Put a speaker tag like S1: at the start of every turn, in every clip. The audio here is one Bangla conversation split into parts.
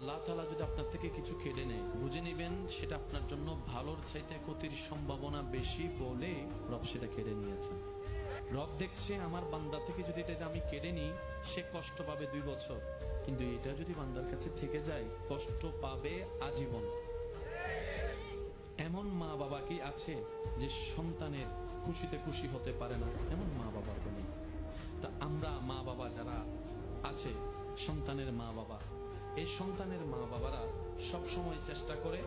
S1: আল্লাহ তালা যদি আপনার থেকে কিছু কেড়ে নেয়, বুঝে নেবেন সেটা আপনার জন্য ভালোর চাইতে ক্ষতির সম্ভাবনা বেশি বলে রব সেটা কেড়ে নিয়েছে রব দেখছে আমার বান্দা থেকে যদি এটা আমি কেড়ে নিই, সে কষ্ট পাবে দুই বছর। কিন্তু এটা যদি বান্দার কাছে থেকে যায়, কষ্ট পাবে আজীবন। এমন মা বাবা কি আছে যে সন্তানের খুশিতে খুশি হতে পারে না? এমন মা বাবার নেই তা আমরা মা বাবা যারা আছে, সন্তানের মা বাবা এই সন্তানের মা বাবারা সব সময় চেষ্টা করে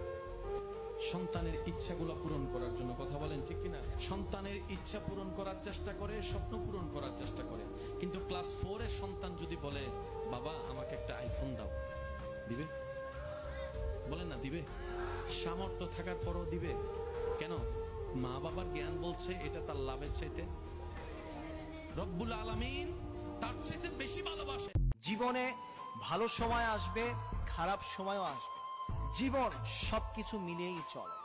S1: সন্তানের ইচ্ছাগুলো পূরণ করার জন্য। কথা বলেন ঠিক কিনা? সন্তানের ইচ্ছা পূরণ করার চেষ্টা করে, স্বপ্ন পূরণ করার চেষ্টা করে। কিন্তু ক্লাস ফোরে সন্তান যদি বলে, বাবা, আমাকে একটা আইফোন দাও। দিবে? বলেন না, দিবে। সামর্থ্য থাকার পরও দিবে। কেন? মা বাবার জ্ঞান বলছে, এটা তার লাভের চাইতে। রব্বুল আলামিন তার চাইতে বেশি ভালোবাসে।
S2: জীবনে ভালো সময় আসবে, খারাপ সময়ও আসবে। জীবন সবকিছু মিলিয়েই চলে।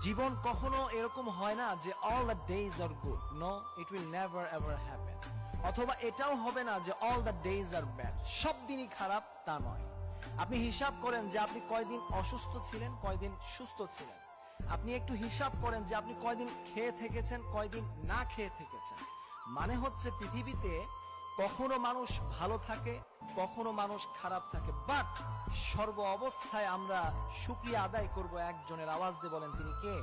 S2: জীবন কখনো এরকম হয় না যে all the days are good no it will never ever happen অথবা এটাও হবে না যে all the days are bad সব দিনই খারাপ, তা নয়। আপনি হিসাব করেন যে আপনি কয়দিন অসুস্থ ছিলেন, কয়দিন সুস্থ ছিলেন। আপনি একটু হিসাব করেন যে আপনি কয়দিন খেয়ে থেকেছেন, কয়দিন না খেয়ে থেকেছেন। মানে হচ্ছে পৃথিবীতে কখনো মানুষ ভালো থাকে, কখনো মানুষ খারাপ থাকে। বাট সর্ব অবস্থায় আমরা সুক্রিয়া আদায় করব একজনের আওয়াজ দিয়ে বলেন, তিনি কে?